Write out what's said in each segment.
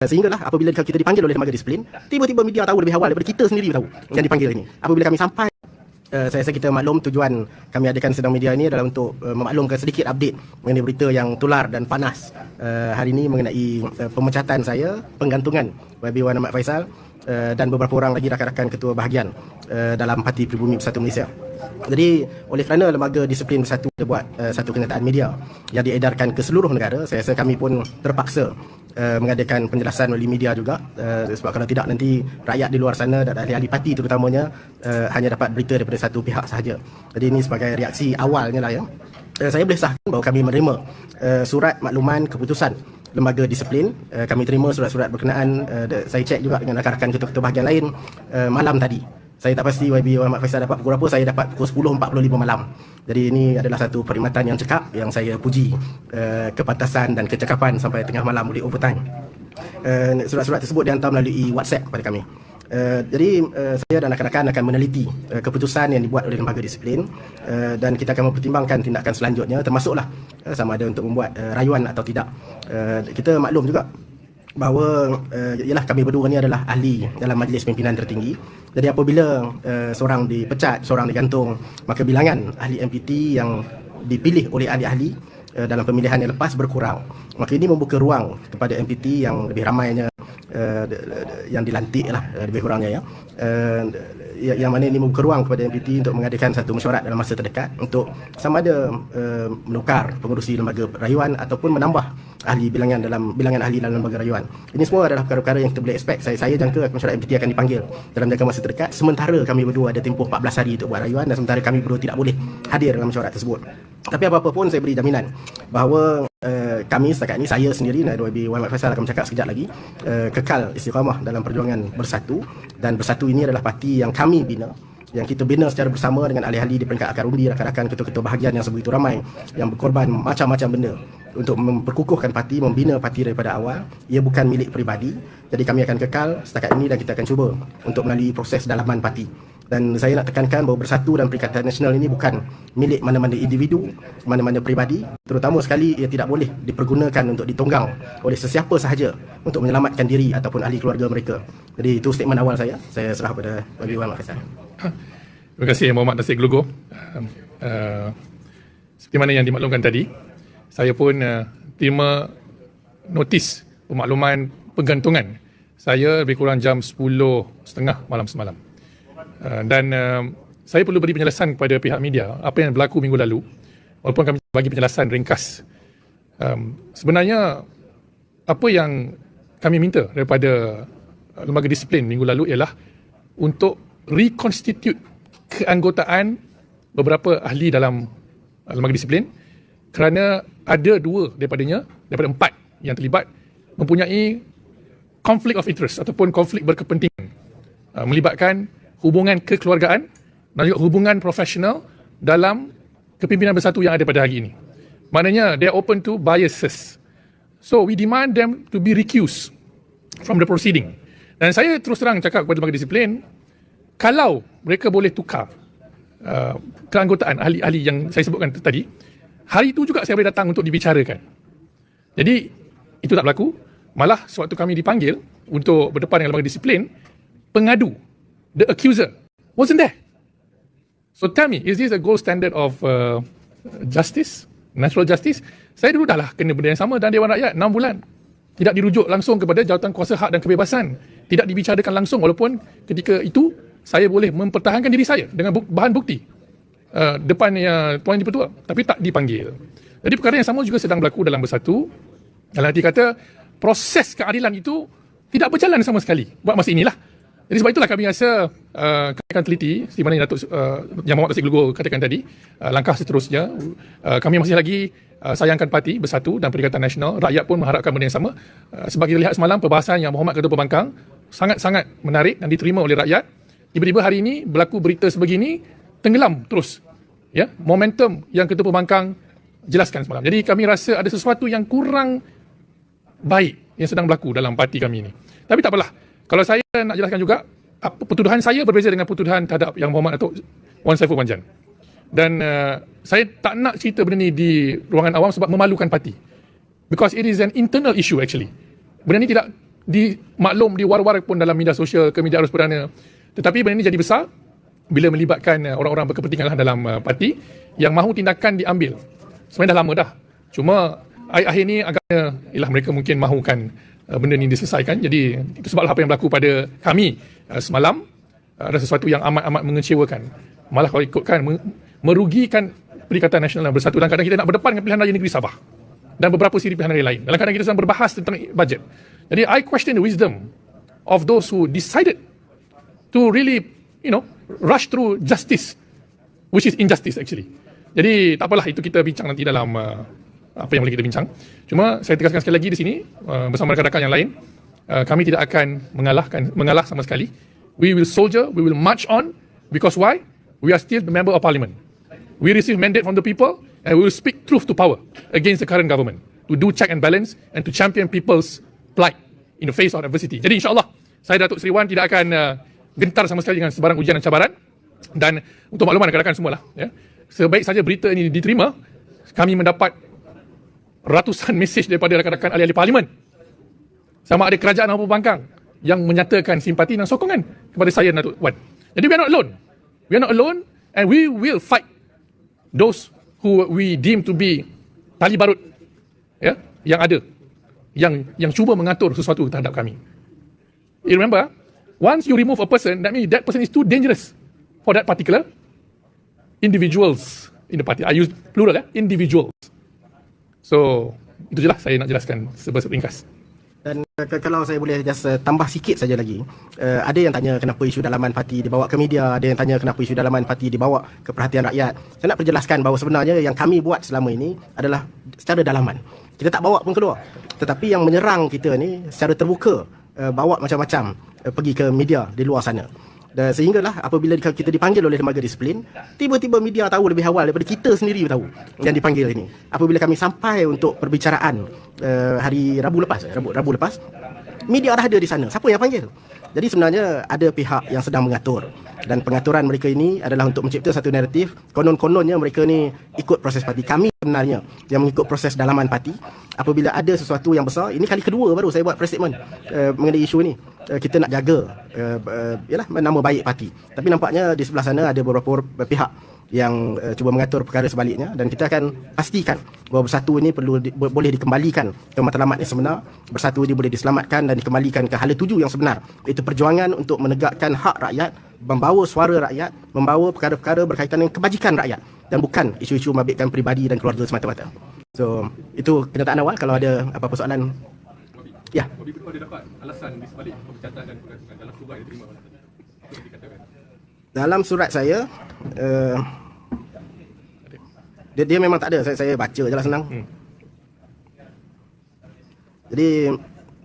Sehinggalah apabila kita dipanggil oleh lembaga disiplin, tiba-tiba media tahu lebih awal daripada kita sendiri tahu yang dipanggil ini. Apabila kami sampai Uh, saya rasa kita maklum tujuan kami adakan sedang media ini adalah untuk uh, memaklumkan sedikit update mengenai berita yang tular dan panas uh, hari ini mengenai uh, pemecatan saya, penggantungan YB Wan Ahmad Faisal uh, dan beberapa orang lagi rakan-rakan ketua bahagian uh, dalam Parti Pribumi Bersatu Malaysia. Jadi oleh kerana lembaga disiplin bersatu buat uh, satu kenyataan media yang diedarkan ke seluruh negara, saya rasa kami pun terpaksa uh, mengadakan penjelasan melalui media juga uh, sebab kalau tidak nanti rakyat di luar sana dan ahli-ahli parti terutamanya uh, hanya dapat berita daripada satu pihak sahaja. Jadi ini sebagai reaksi awalnya lah ya. Uh, saya boleh sahkan bahawa kami menerima uh, surat makluman keputusan lembaga disiplin. Uh, kami terima surat-surat berkenaan. Uh, saya cek juga dengan rakan-rakan ketua-ketua bahagian lain uh, malam tadi. Saya tak pasti YB Muhammad Faisal dapat pukul berapa, saya dapat pukul 10.45 malam. Jadi ini adalah satu perkhidmatan yang cekap yang saya puji uh, kepantasan dan kecekapan sampai tengah malam boleh overtime. Uh, surat-surat tersebut dihantar melalui WhatsApp kepada kami. Uh, jadi uh, saya dan rakan-rakan akan meneliti uh, keputusan yang dibuat oleh lembaga disiplin uh, dan kita akan mempertimbangkan tindakan selanjutnya termasuklah uh, sama ada untuk membuat uh, rayuan atau tidak. Uh, kita maklum juga bahawa uh, ialah kami berdua ni adalah ahli dalam majlis pimpinan tertinggi. Jadi apabila uh, seorang dipecat, seorang digantung, maka bilangan ahli MPT yang dipilih oleh ahli-ahli uh, dalam pemilihan yang lepas berkurang. Maka ini membuka ruang kepada MPT yang lebih ramainya uh, yang dilantik lah lebih kurangnya ya. Uh, yang mana ini membuka ruang kepada MPT untuk mengadakan satu mesyuarat dalam masa terdekat untuk sama ada uh, menukar pengurusi lembaga rayuan ataupun menambah ahli bilangan dalam bilangan ahli dalam lembaga rayuan. Ini semua adalah perkara-perkara yang kita boleh expect. Saya saya jangka mesyuarat MPT akan dipanggil dalam jangka masa terdekat sementara kami berdua ada tempoh 14 hari untuk buat rayuan dan sementara kami berdua tidak boleh hadir dalam mesyuarat tersebut. Tapi apa-apa pun saya beri jaminan bahawa uh, kami setakat ini saya sendiri dan Wan Faisal akan bercakap sekejap lagi uh, kekal istiqamah dalam perjuangan bersatu dan bersatu ini adalah parti yang kami bina yang kita bina secara bersama dengan ahli-ahli di peringkat akar undi, rakan-rakan ketua-ketua bahagian yang sebegitu ramai yang berkorban macam-macam benda untuk memperkukuhkan parti, membina parti daripada awal. Ia bukan milik peribadi. Jadi kami akan kekal setakat ini dan kita akan cuba untuk melalui proses dalaman parti. Dan saya nak tekankan bahawa bersatu dan Perikatan Nasional ini bukan milik mana-mana individu, mana-mana peribadi. Terutama sekali ia tidak boleh dipergunakan untuk ditunggang oleh sesiapa sahaja untuk menyelamatkan diri ataupun ahli keluarga mereka. Jadi itu statement awal saya. Saya serah kepada Bagi Wan Makasar. Terima kasih Muhammad Nasir Gelugo. Uh, uh, seperti mana yang dimaklumkan tadi, saya pun uh, terima notis pemakluman penggantungan saya lebih kurang jam 10.30 malam semalam. Uh, dan uh, saya perlu beri penjelasan kepada pihak media apa yang berlaku minggu lalu walaupun kami bagi penjelasan ringkas. Um, sebenarnya apa yang kami minta daripada lembaga disiplin minggu lalu ialah untuk reconstitute keanggotaan beberapa ahli dalam lembaga disiplin kerana ada dua daripadanya daripada empat yang terlibat mempunyai conflict of interest ataupun konflik berkepentingan uh, melibatkan hubungan kekeluargaan dan juga hubungan profesional dalam kepimpinan bersatu yang ada pada hari ini. Maknanya they are open to biases. So we demand them to be recused from the proceeding. Dan saya terus terang cakap kepada lembaga disiplin, kalau mereka boleh tukar uh, keanggotaan ahli-ahli yang saya sebutkan tadi, hari itu juga saya boleh datang untuk dibicarakan. Jadi itu tak berlaku. Malah sewaktu kami dipanggil untuk berdepan dengan lembaga disiplin, pengadu the accuser wasn't there. So tell me, is this a gold standard of uh, justice, natural justice? Saya dulu dah lah kena benda yang sama dan Dewan Rakyat 6 bulan. Tidak dirujuk langsung kepada jawatan kuasa hak dan kebebasan. Tidak dibicarakan langsung walaupun ketika itu saya boleh mempertahankan diri saya dengan bu- bahan bukti uh, depan uh, Tuan Yang Dipertua. Tapi tak dipanggil. Jadi perkara yang sama juga sedang berlaku dalam bersatu. Dalam arti kata, proses keadilan itu tidak berjalan sama sekali buat masa inilah. Jadi sebab itulah kami rasa uh, kami akan teliti di mana Datuk uh, Yang Muhammad Tasik Glugo katakan tadi uh, langkah seterusnya uh, kami masih lagi uh, sayangkan parti bersatu dan Perikatan Nasional rakyat pun mengharapkan benda yang sama. Uh, sebab kita lihat semalam perbahasan yang Muhammad Ketua Pembangkang sangat-sangat menarik dan diterima oleh rakyat. Tiba-tiba hari ini berlaku berita sebegini tenggelam terus. Ya momentum yang Ketua Pembangkang jelaskan semalam. Jadi kami rasa ada sesuatu yang kurang baik yang sedang berlaku dalam parti kami ini. Tapi tak apalah kalau saya nak jelaskan juga, apa pertuduhan saya berbeza dengan pertuduhan terhadap yang Muhammad Datuk Wan Saiful Panjan. Dan uh, saya tak nak cerita benda ni di ruangan awam sebab memalukan parti. Because it is an internal issue actually. Benda ni tidak di maklum di war-war pun dalam media sosial ke media arus perdana. Tetapi benda ini jadi besar bila melibatkan uh, orang-orang berkepentingan dalam uh, parti yang mahu tindakan diambil. Sebenarnya dah lama dah. Cuma akhir-akhir ni agaknya ialah mereka mungkin mahukan uh, benda ni diselesaikan. Jadi itu sebablah apa yang berlaku pada kami uh, semalam uh, ada sesuatu yang amat-amat mengecewakan. Malah kalau ikutkan me- merugikan Perikatan Nasional dan Bersatu dan kadang kita nak berdepan dengan pilihan raya negeri Sabah dan beberapa siri pilihan raya lain. Dalam kadang kita sedang berbahas tentang bajet. Jadi I question the wisdom of those who decided to really, you know, rush through justice, which is injustice actually. Jadi tak apalah itu kita bincang nanti dalam uh, apa yang boleh kita bincang. Cuma saya tegaskan sekali lagi di sini uh, bersama rakan-rakan yang lain, uh, kami tidak akan mengalahkan mengalah sama sekali. We will soldier, we will march on because why? We are still the member of parliament. We receive mandate from the people and we will speak truth to power against the current government to do check and balance and to champion people's plight in the face of adversity. Jadi insyaAllah saya Datuk Seri Wan tidak akan uh, gentar sama sekali dengan sebarang ujian dan cabaran dan untuk makluman rakan-rakan semualah ya. Sebaik saja berita ini diterima kami mendapat ratusan mesej daripada rakan-rakan ahli-ahli parlimen sama ada kerajaan maupun pembangkang yang menyatakan simpati dan sokongan kepada saya dan Datuk Wan. Jadi we are not alone. We are not alone and we will fight those who we deem to be tali barut ya yang ada yang yang cuba mengatur sesuatu terhadap kami. You remember, once you remove a person, that means that person is too dangerous for that particular individuals in the party. I use plural ya, individuals. So, itu je lah saya nak jelaskan seberingkas. Dan uh, kalau saya boleh just uh, tambah sikit saja lagi. Uh, ada yang tanya kenapa isu dalaman parti dibawa ke media, ada yang tanya kenapa isu dalaman parti dibawa ke perhatian rakyat. Saya nak perjelaskan bahawa sebenarnya yang kami buat selama ini adalah secara dalaman. Kita tak bawa pun keluar. Tetapi yang menyerang kita ni secara terbuka uh, bawa macam-macam uh, pergi ke media di luar sana. Dan sehinggalah apabila kita dipanggil oleh lembaga disiplin, tiba-tiba media tahu lebih awal daripada kita sendiri tahu yang dipanggil ini. Apabila kami sampai untuk perbicaraan uh, hari Rabu lepas, eh, Rabu, Rabu lepas, media dah ada di sana. Siapa yang panggil? Jadi sebenarnya ada pihak yang sedang mengatur dan pengaturan mereka ini adalah untuk mencipta satu naratif konon-kononnya mereka ni ikut proses parti. Kami sebenarnya yang mengikut proses dalaman parti apabila ada sesuatu yang besar ini kali kedua baru saya buat press statement uh, mengenai isu ini kita nak jaga uh, uh, yalah nama baik parti. Tapi nampaknya di sebelah sana ada beberapa pihak yang uh, cuba mengatur perkara sebaliknya dan kita akan pastikan bahawa bersatu ini perlu di, bo- boleh dikembalikan ke matlamat yang sebenar bersatu ini boleh diselamatkan dan dikembalikan ke hala tuju yang sebenar. Iaitu perjuangan untuk menegakkan hak rakyat membawa suara rakyat membawa perkara-perkara berkaitan dengan kebajikan rakyat dan bukan isu-isu mabitkan peribadi dan keluarga semata-mata. So itu kenyataan awal. Kalau ada apa-apa soalan ya. Bagi ada dapat alasan di sebalik pemecatan dan penggantungan dalam surat yang diterima dalam surat saya uh, dia, dia memang tak ada. Saya, saya baca je lah senang. Hmm. jadi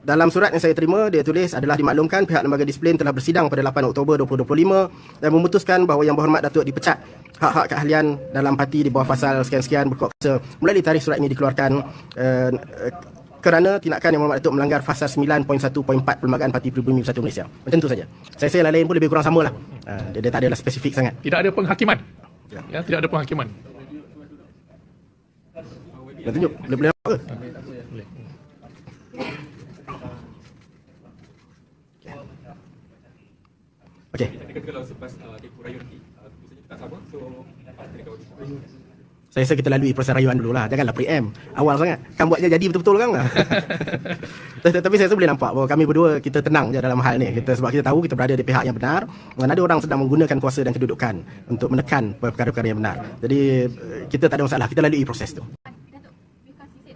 dalam surat yang saya terima dia tulis adalah dimaklumkan pihak lembaga disiplin telah bersidang pada 8 Oktober 2025 dan memutuskan bahawa yang berhormat Datuk dipecat. Hak-hak keahlian dalam parti di bawah pasal sekian-sekian berkok melalui tarikh surat ini dikeluarkan uh, uh, kerana tindakan yang Muhammad Datuk melanggar fasa 9.1.4 Perlembagaan Parti Pribumi Bersatu Malaysia. Macam tu saja. Saya saya lain pun lebih kurang sama lah. Uh, dia, dia tak adalah spesifik sangat. Tidak ada penghakiman. Ya, tidak ada penghakiman. Nak tunjuk? Boleh boleh nampak ke? Okey. Kalau selepas uh, Rayun nanti, uh, misalnya tak sama, so Saya rasa kita lalui proses rayuan dulu lah. Janganlah pre-empt. Awal sangat. Kan buat je jadi betul-betul kan? Tapi saya rasa boleh nampak bahawa kami berdua kita tenang je dalam hal ni. Kita sebab kita tahu kita berada di pihak yang benar dan ada orang sedang menggunakan kuasa dan kedudukan untuk menekan perkara-perkara yang benar. Jadi kita tak ada masalah. Kita lalui proses tu. Datuk, because you said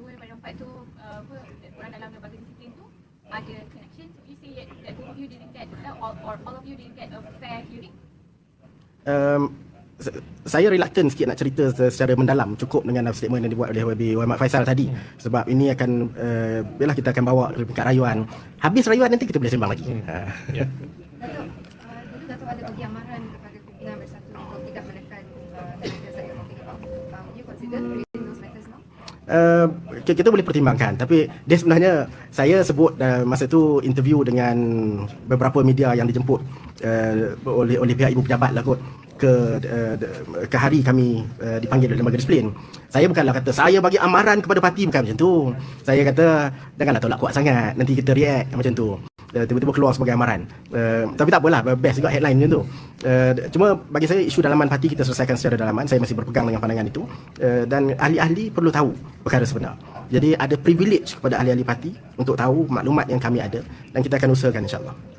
dua daripada empat tu apa, orang dalam lembaga disiplin tu ada connection. You say that two of you didn't get or, or all of you didn't get a fair hearing. um, saya reluctant sikit nak cerita se- secara mendalam cukup dengan statement yang dibuat oleh YB Muhammad Faisal tadi sebab ini akan uh, yalah kita akan bawa ke peringkat rayuan habis rayuan nanti kita boleh sembang lagi Ha. Ya. Datuk, uh, dulu Datuk ada bagi amaran kepada pimpinan bersatu untuk tidak menekan uh, tenaga saya talking about. Um, you consider reading those letters now? Uh, ki- kita boleh pertimbangkan tapi dia sebenarnya saya sebut uh, masa tu interview dengan beberapa media yang dijemput uh, oleh oleh pihak ibu pejabat lah kot ke uh, ke hari kami uh, dipanggil oleh lembaga disiplin. Saya bukanlah kata saya bagi amaran kepada parti bukan macam tu. Saya kata janganlah tolak kuat sangat nanti kita react macam tu. Uh, tiba-tiba keluar sebagai amaran. Uh, tapi tak apalah best juga headline macam tu. Uh, cuma bagi saya isu dalaman parti kita selesaikan secara dalaman. Saya masih berpegang dengan pandangan itu uh, dan ahli-ahli perlu tahu perkara sebenar. Jadi ada privilege kepada ahli-ahli parti untuk tahu maklumat yang kami ada dan kita akan usahakan insya-Allah.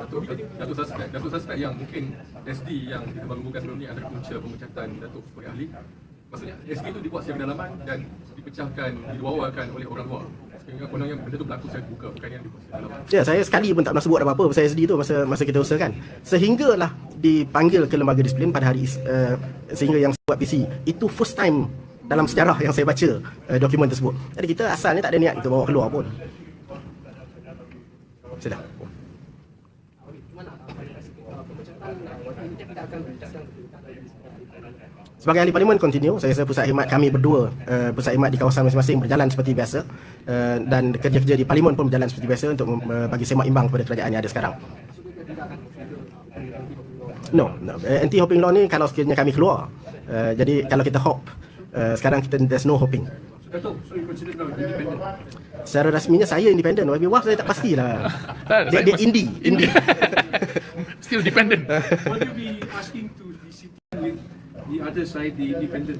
Datuk, Datuk suspek, Datuk suspek yang mungkin SD yang kita baru bukan sebelum ni adalah punca pemecatan Datuk sebagai ahli. Maksudnya SD itu dibuat secara dalaman dan dipecahkan, diwawakan oleh orang luar. Buka. Ya, saya sekali pun tak pernah sebut apa-apa pasal SD tu masa masa kita usahakan. Sehinggalah dipanggil ke lembaga disiplin pada hari uh, sehingga yang buat PC. Itu first time dalam sejarah yang saya baca uh, dokumen tersebut. Jadi kita asalnya tak ada niat kita bawa keluar pun. Sudah. Sebagai ahli parlimen continue, saya rasa pusat khidmat kami berdua, uh, pusat khidmat di kawasan masing-masing berjalan seperti biasa uh, dan kerja-kerja di parlimen pun berjalan seperti biasa untuk uh, bagi semak imbang kepada kerajaan yang ada sekarang. No, no. Anti-hopping law ni kalau sekiranya kami keluar. Uh, jadi kalau kita hop, uh, sekarang kita there's no hopping. Independent. Secara rasminya saya independent. Tapi wah saya tak pastilah. Dia, dia indie. indie. Still dependent. Will you be asking to sitting with the other side, the to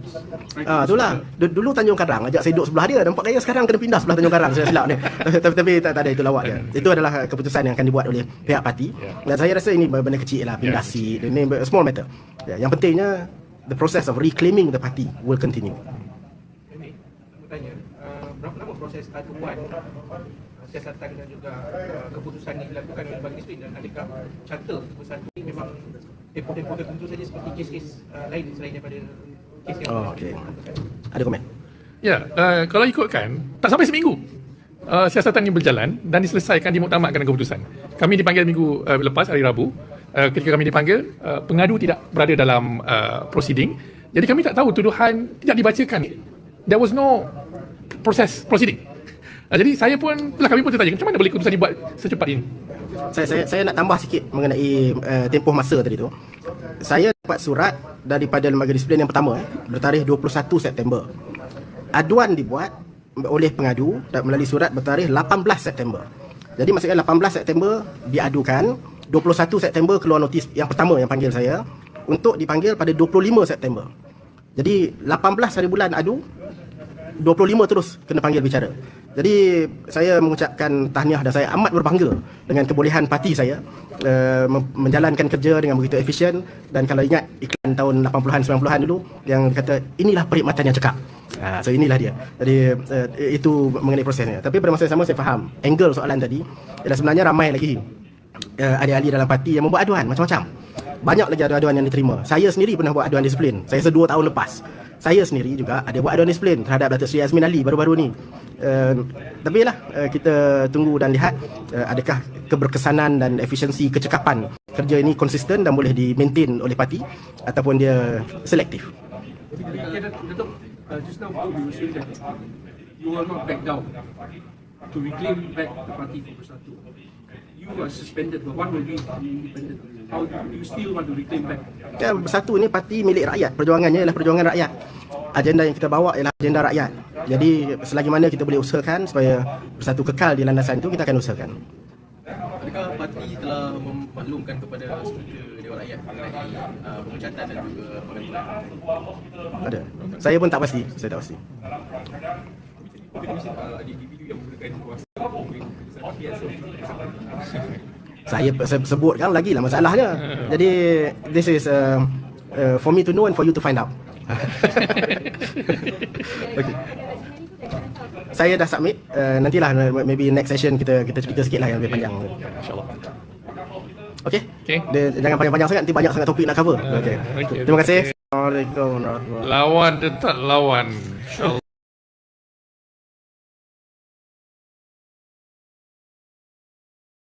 Ah, itulah. Dulu Tanjung Karang ajak saya duduk sebelah dia. Nampak gaya sekarang kena pindah sebelah Tanjung Karang. Saya silap ni. tapi, tapi tak, tak ada itu lawak dia. Itu adalah keputusan yang akan dibuat oleh pihak parti. Dan saya rasa ini benda kecil lah. Pindah seat. Ini small matter. Ya, yang pentingnya the process of reclaiming the party will continue. Ini, aku tanya, uh, berapa lama proses satuan uh, siasatan dan juga uh, keputusan ini dilakukan oleh Lembaga Disiplin dan adakah carta bersatu ini memang tempoh-tempoh tertentu saja seperti kes-kes uh, lain selain daripada kes yang Oh, okey. Ada komen? Ya, uh, kalau ikutkan, tak sampai seminggu. Uh, siasatan ini berjalan dan diselesaikan dimuktamadkan keputusan. Kami dipanggil minggu uh, lepas, hari Rabu. Uh, ketika kami dipanggil, uh, pengadu tidak berada dalam uh, proceeding. Jadi kami tak tahu tuduhan tidak dibacakan. There was no proses proceeding. Uh, jadi saya pun, itulah kami pun tertanya, macam mana boleh keputusan dibuat secepat ini? saya, saya, saya nak tambah sikit mengenai uh, tempoh masa tadi tu. Saya dapat surat daripada lembaga disiplin yang pertama eh, bertarikh 21 September. Aduan dibuat oleh pengadu melalui surat bertarikh 18 September. Jadi maksudnya 18 September diadukan, 21 September keluar notis yang pertama yang panggil saya untuk dipanggil pada 25 September. Jadi 18 hari bulan adu, 25 terus kena panggil bicara. Jadi saya mengucapkan tahniah dan saya amat berbangga dengan kebolehan parti saya uh, menjalankan kerja dengan begitu efisien dan kalau ingat iklan tahun 80-an 90-an dulu yang kata inilah perkhidmatan yang cekap. Ha, so inilah dia. Jadi uh, itu mengenai prosesnya. Tapi pada masa yang sama saya faham angle soalan tadi dan sebenarnya ramai lagi uh, ahli-ahli dalam parti yang membuat aduan macam-macam. Banyak lagi aduan yang diterima. Saya sendiri pernah buat aduan disiplin. Saya rasa dua tahun lepas. Saya sendiri juga ada buat aduan disiplin terhadap Datuk Seri Azmin Ali baru-baru ni. Uh, tapi lah uh, kita tunggu dan lihat uh, adakah keberkesanan dan efisiensi kecekapan kerja ini konsisten dan boleh di-maintain oleh parti ataupun dia selektif. Datuk, uh, just now you were saying that you will not back down to reclaim back the party Bersatu. You are suspended, but one will be independent. How do you still want to reclaim back? Kan bersatu ni parti milik rakyat. Perjuangannya ialah perjuangan rakyat. Agenda yang kita bawa ialah agenda rakyat. Jadi selagi mana kita boleh usahakan supaya bersatu kekal di landasan itu kita akan usahakan. Adakah parti telah memaklumkan kepada Speaker Dewan Rakyat mengenai uh, pemecatan dan juga pengadilan? Ada. Saya pun tak pasti. Saya tak pasti. Saya sebutkan lagi lah masalahnya. Jadi this is uh, uh, for me to know and for you to find out. Okay. Saya dah submit. Uh, nantilah maybe next session kita kita cerita sikit lah yang lebih panjang. InsyaAllah. Okay? Okay. Dia, jangan panjang-panjang sangat. Nanti banyak sangat topik nak cover. Okay. okay. Terima kasih. Assalamualaikum warahmatullahi Lawan tetap lawan. InsyaAllah.